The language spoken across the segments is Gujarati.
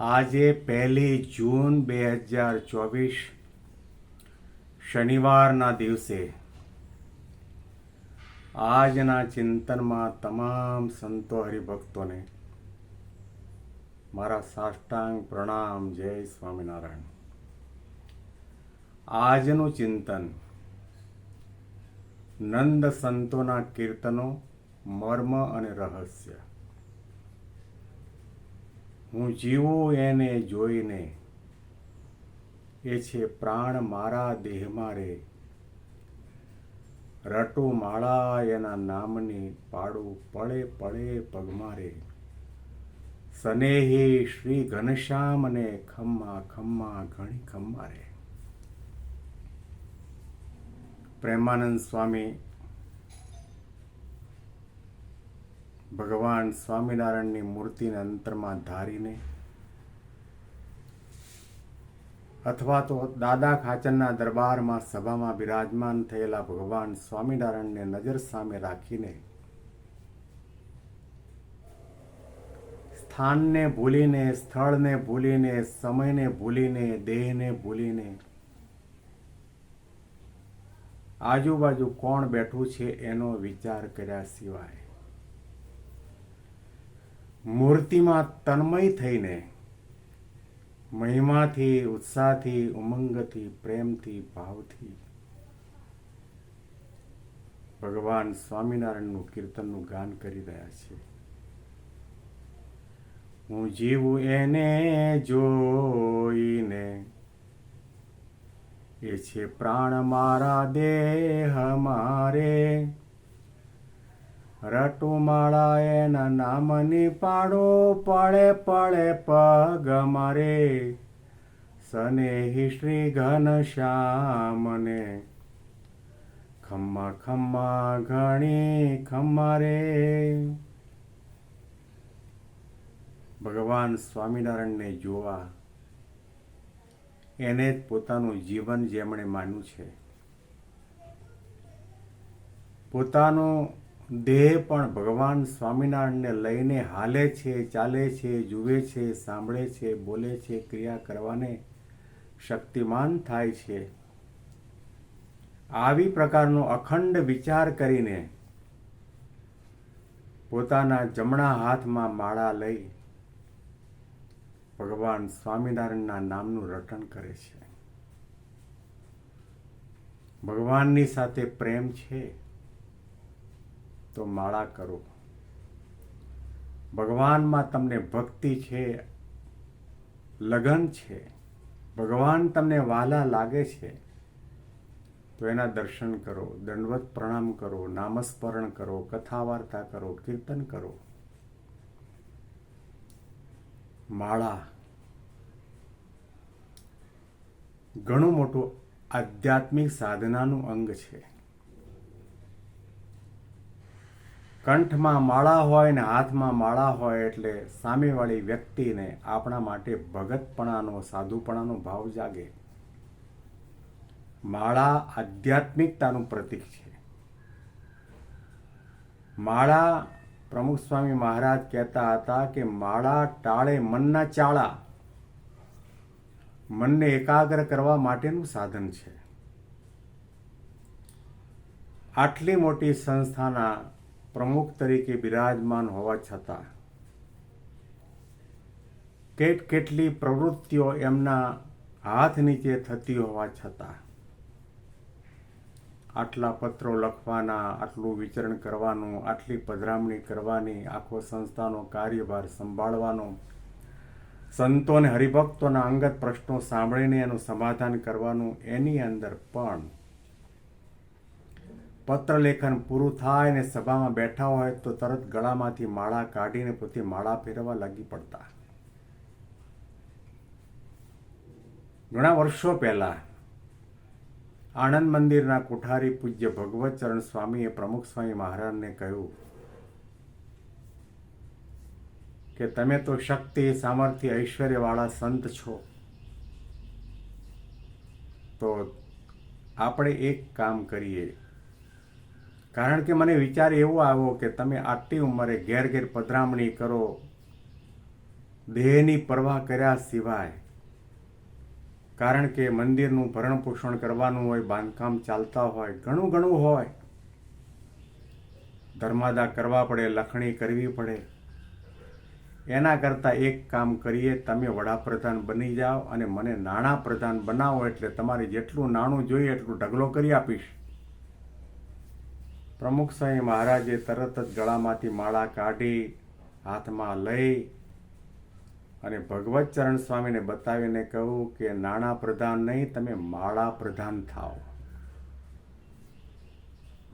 આજે પહેલી જૂન બે હજાર ચોવીસ, શનિવારના દિવસે આજના ચિંતનમાં તમામ સંતો હરિભક્તોને મારા સાષ્ટાંગ પ્રણામ, જય સ્વામિનારાયણ. આજનું ચિંતન નંદ સંતોના કીર્તનો, મર્મ અને રહસ્ય. હું જીવું એને જોઈને. એ છે, પ્રાણ મારા દેહમાં રે. રટુ માળા એના નામની પાડું, પડે પડે પગમાં રે. સનેહી શ્રી ઘનશ્યામ ને ખમ્મા ખમ્મા, ઘણી ખમ્મા રે. પ્રેમાનંદ સ્વામી ભગવાન સ્વામિનારાયણની મૂર્તિને અંતરમાં ધારીને અથવા તો દાદા ખાચરના દરબારમાં સભામાં બિરાજમાન થયેલા ભગવાન સ્વામિનારાયણને નજર સામે રાખીને સ્થાનને ભૂલીને, સ્થળને ભૂલીને, સમયને ભૂલીને, દેહને ભૂલીને આજુબાજુ કોણ બેઠું છે એનો વિચાર કર્યા સિવાય મૂર્તિમાં તન્મય થઈને મહિમાથી, ઉત્સાહથી, ઉમંગથી, પ્રેમથી, ભાવથી ભગવાન સ્વામિનારાયણનું કીર્તનનું ગાન કરી રહ્યા છે. હું જીવું એને જોઈને એ છે પ્રાણ મારા દેહ મારે. રટુ માળા એના નામની પાડો પડે પડે પગ મારે. સનેહી શ્રી ઘન શ્યામને. ખમ્મા ખમ્મા ઘણી ખમ્મા રે ભગવાન સ્વામિનારાયણને જોવા. એને જ પોતાનું જીવન જેમણે માન્યું છે. પોતાનું દેહ પણ ભગવાન સ્વામિનારાયણને લઈને હાલે છે, ચાલે છે, જુએ છે, સાંભળે છે, બોલે છે, ક્રિયા કરવાને શક્તિમાન થાય છે. આવી પ્રકારનો અખંડ વિચાર કરીને પોતાના જમણા હાથમાં માળા લઈ ભગવાન સ્વામિનારાયણના નામનું રટણ કરે છે. ભગવાનની સાથે પ્રેમ છે. તો માળા કરો. ભગવાનમાં તમને ભક્તિ છે, લગન છે, ભગવાન તમને વાલા લાગે છે, તો એના દર્શન કરો, દંડવત પ્રણામ કરો, નામસ્મરણ કરો કથા વાર્તા કરો, કીર્તન કરો. માળા. ઘણું મોટું આધ્યાત્મિક સાધનાનું અંગ છે. કંઠમાં માળા હોય ને હાથમાં માળા હોય એટલે સામેવાળી વ્યક્તિને આપણા માટે ભગતપણાનો, સાધુપણાનો ભાવ જાગે. માળા આધ્યાત્મિકતાનું પ્રતીક છે. માળા, પ્રમુખ સ્વામી મહારાજ કહેતા હતા કે માળા ટાળે મનના ચાળા. મનને એકાગ્ર કરવા માટેનું સાધન છે. આટલી મોટી સંસ્થાના પ્રમુખ તરીકે બિરાજમાન હોવા છતાં, કેટ કેટલી પ્રવૃત્તિઓ એમના હાથ નીચે થતી હોવા છતાં, આટલા પત્રો લખવાના, આટલું વિચરણ કરવાનું, આટલી પધરામણી કરવાની, આખો સંસ્થાનો કાર્યભાર સંભાળવાનો સંતો અને હરિભક્તોના અંગત પ્રશ્નો સાંભળીને એનું સમાધાન કરવાનું, એની અંદર પણ પત્ર લેખન પૂરું થાય અને સભામાં બેઠા હોય તો તરત ગળામાંથી માળા કાઢીને પોતે માળા ફેરવવા લાગી પડતા. ઘણા વર્ષો પહેલાં આણંદ મંદિરના કોઠારી પૂજ્ય ભગવત ચરણ સ્વામીએ પ્રમુખ સ્વામી મહારાજને કહ્યું કે તમે તો શક્તિ, સામર્થ્ય, ઐશ્વર્યવાળા સંત છો. તો આપણે એક કામ કરીએ. કારણ કે મને વિચાર એવો આવ્યો કે તમે આટલી ઉંમરે ઘેર ઘેર પધરામણી કરો, દેહની પરવા કર્યા સિવાય. કારણ કે મંદિરનું ભરણ પોષણ કરવાનું હોય, બાંધકામ ચાલતા હોય, ઘણું ઘણું હોય. ધર્માદા કરવા પડે, લખણી કરવી પડે. એના કરતાં એક કામ કરીએ, તમે વડાપ્રધાન બની જાઓ અને મને નાણાં પ્રધાન બનાવો એટલે તમારે જેટલું નાણું જોઈએ એટલું ઢગલો કરી આપીશ. પ્રમુખ સ્વામી મહારાજે તરત જ ગળામાંથી માળા કાઢી હાથમાં લઈ અને ભગવત ચરણ સ્વામીને બતાવીને કહ્યું કે, નાણાં પ્રધાન નહીં, તમે માળા પ્રધાન થાઓ.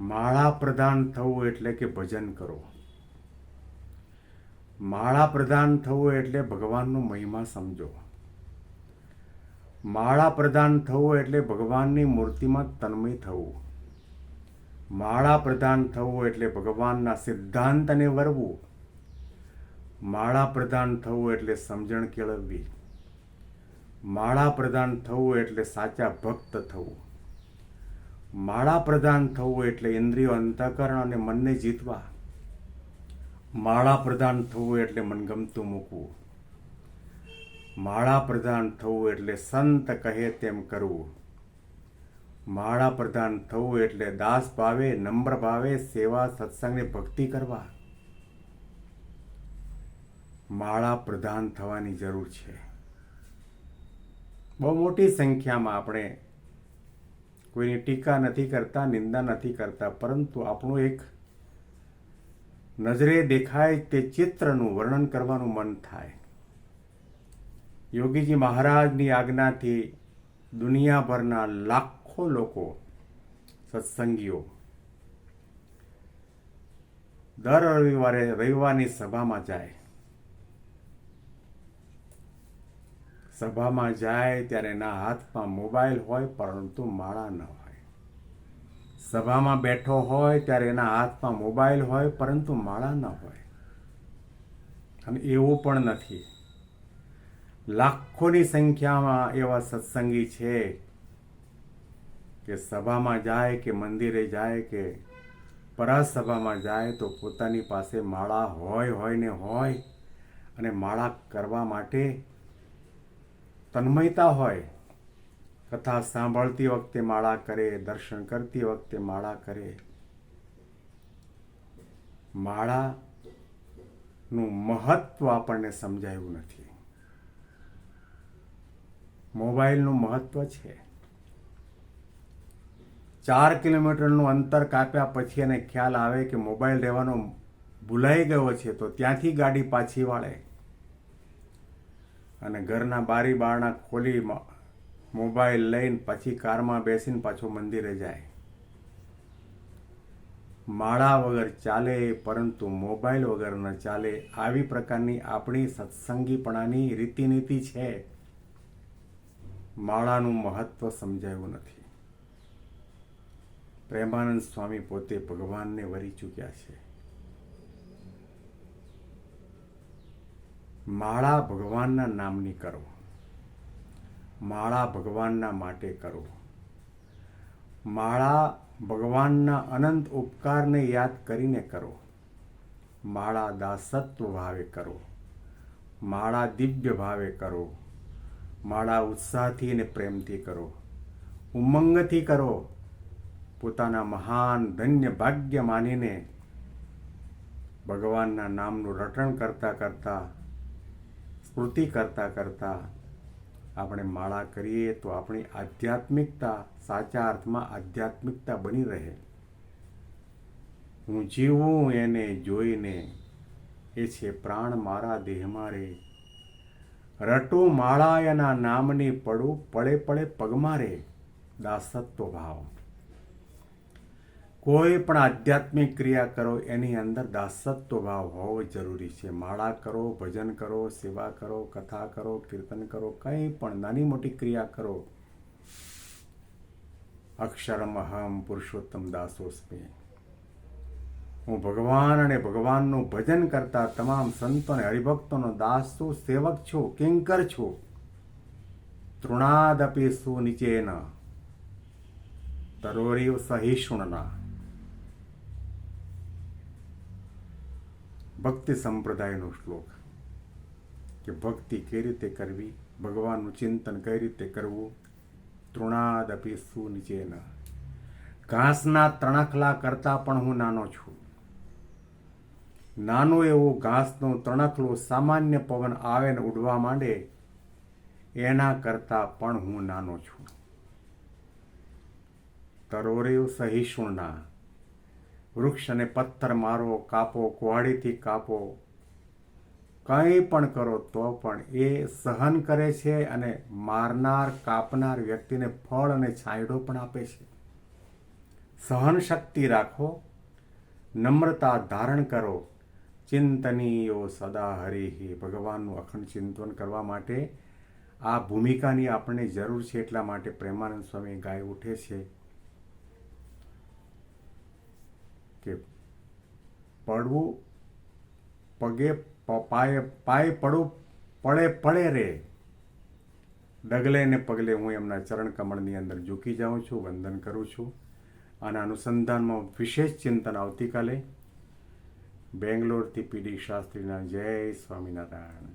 માળા પ્રધાન થવું એટલે કે ભજન કરો. માળા પ્રધાન થવું એટલે ભગવાનનો મહિમા સમજો. માળા પ્રધાન થવું એટલે ભગવાનની મૂર્તિમાં તન્મય થવું. માળા પ્રધાન થવું એટલે ભગવાનના સિદ્ધાંતને વરવું. માળા પ્રધાન થવું એટલે સમજણ કેળવવી. માળા પ્રધાન થવું એટલે સાચા ભક્ત થવું. માળા પ્રધાન થવું એટલે ઇન્દ્રિયો અંતઃકરણ અને મનને જીતવા. માળા પ્રધાન થવું એટલે મનગમતું મૂકવું. માળા પ્રધાન થવું એટલે સંત કહે તેમ કરવું. માળા પ્રધાન થવું એટલે દાસ ભાવે, નમ્ર ભાવે, સેવા સત્સંગની ભક્તિ કરવા. માળા પ્રધાન થવાની જરૂર છે. બહુ મોટી સંખ્યામાં આપણે કોઈની ટીકા નથી કરતા, નિંદા નથી કરતા, પરંતુ આપણું એક નજરે દેખાય તે ચિત્રનું વર્ણન કરવાનું મન થાય. યોગીજી મહારાજની આજ્ઞાથી દુનિયાભરના લાખો લોકો સત્સંગીઓ. દર રવિવારે રવિવારની સભામાં જાય. સભામાં જાય ત્યારે એના હાથમાં મોબાઈલ હોય, પરંતુ માળા ન હોય. સભામાં બેઠો હોય ત્યારે એના હાથમાં મોબાઈલ હોય, પરંતુ માળા ન હોય. અને એવું પણ નથી. લાખોની સંખ્યામાં એવા સત્સંગી છે કે સભામાં જાય કે મંદિરે જાય કે પરાસભામાં જાય તો પોતાની પાસે માળા હોય હોય ને હોય અને માળા કરવા માટે તન્મયતા હોય. કથા સાંભળતી વખતે માળા કરે, દર્શન કરતી વખતે માળા કરે. માળાનું મહત્વ આપણને સમજાયું નથી. મોબાઈલનું મહત્વ છે. ચાર કિલોમીટરનું અંતર કાપ્યા પછી એને ખ્યાલ આવે કે મોબાઈલ રહેવાનો ભૂલાઈ ગયો છે, તો ત્યાંથી ગાડી પાછી વાળે. અને ઘરના બારી બારણા ખોલી મોબાઈલ લઈને પછી કારમાં બેસીને પાછો મંદિરે જાય. માળા વગર ચાલે, પરંતુ મોબાઈલ વગર ન ચાલે, આવી પ્રકારની આપણી સત્સંગીપણાની રીતિનીતિ છે. માળાનું મહત્વ સમજાયું નથી. પ્રેમાનંદ સ્વામી પોતે ભગવાનને વરી ચૂક્યા છે. માળા ભગવાનના નામની કરો. માળા ભગવાનના માટે કરો. માળા ભગવાનના અનંત ઉપકારને યાદ કરીને કરો. માળા દાસત્વ ભાવે કરો. માળા દિવ્ય ભાવે કરો. માળા ઉત્સાહથી અને પ્રેમથી કરો. ઉમંગથી કરો. પોતાના મહાન ધન્ય ભાગ્ય માનીને ભગવાનના નામનું રટણ કરતા કરતા સ્મૃતિ કરતા કરતા આપણે માળા કરીએ તો આપણી આધ્યાત્મિકતા સાચા અર્થમાં આધ્યાત્મિકતા બની રહે. હું જીવું એને જોઈને એ છે, પ્રાણ મારા દેહમાં રે. રટું માળા એના નામની પડું, પડે પડે પગમાં રે. દાસત્વ ભાવ. કોઈ પણ આધ્યાત્મિક ક્રિયા કરો, એની અંદર દાસત્વ ભાવ હોવો જરૂરી છે. માળા કરો, ભજન કરો, સેવા કરો, કથા કરો, કીર્તન કરો, કંઈ પણ નાની મોટી ક્રિયા કરો. અક્ષરમ અહમ પુરુષોત્તમ દાસોસ્મી. હું ભગવાન અને ભગવાનનું ભજન કરતા તમામ સંતો અને હરિભક્તોનો દાસ છું સેવક છું, કિંકર છું. તૃણાદપી સુનિચેન. તરોરી સહિષ્ણુના. ભક્તિ સંપ્રદાયનો શ્લોક. કે ભક્તિ કઈ રીતે કરવી, ભગવાનનું ચિંતન કઈ રીતે કરવું, તૃણાદપી સુનિચેન. ઘાસના તણખલા કરતાં પણ હું નાનો છું. નાનો એવો ઘાસનો તણખલો સામાન્ય પવન આવે ને ઉડવા માંડે, એના કરતાં પણ હું નાનો છું. તરોરે સહિષ્ણુના. વૃક્ષ અને પથ્થર મારો, કાપો, કુહાડીથી કાપો. કંઈ પણ કરો તો પણ એ સહન કરે છે અને મારનાર, કાપનાર વ્યક્તિને ફળ અને છાંયડો પણ આપે છે. સહન શક્તિ રાખો, નમ્રતા ધારણ કરો. ચિંતનીયો સદા હરિ ભગવાનનું અખંડ ચિંતન કરવા માટે આ ભૂમિકાની આપણને જરૂર છે એટલા માટે પ્રેમાનંદ સ્વામી ગાય ઉઠે છે. કે પડવું, પગે પાયે પાયે પડવું, પડે પડે રે. ડગલે ને પગલે હું એમના ચરણ કમળની અંદર ઝૂકી જાઉં છું, વંદન કરું છું. આના અનુસંધાનમાં વિશેષ ચિંતન આવતીકાલે બેંગ્લોરથી પીડી શાસ્ત્રીના જય સ્વામિનારાયણ.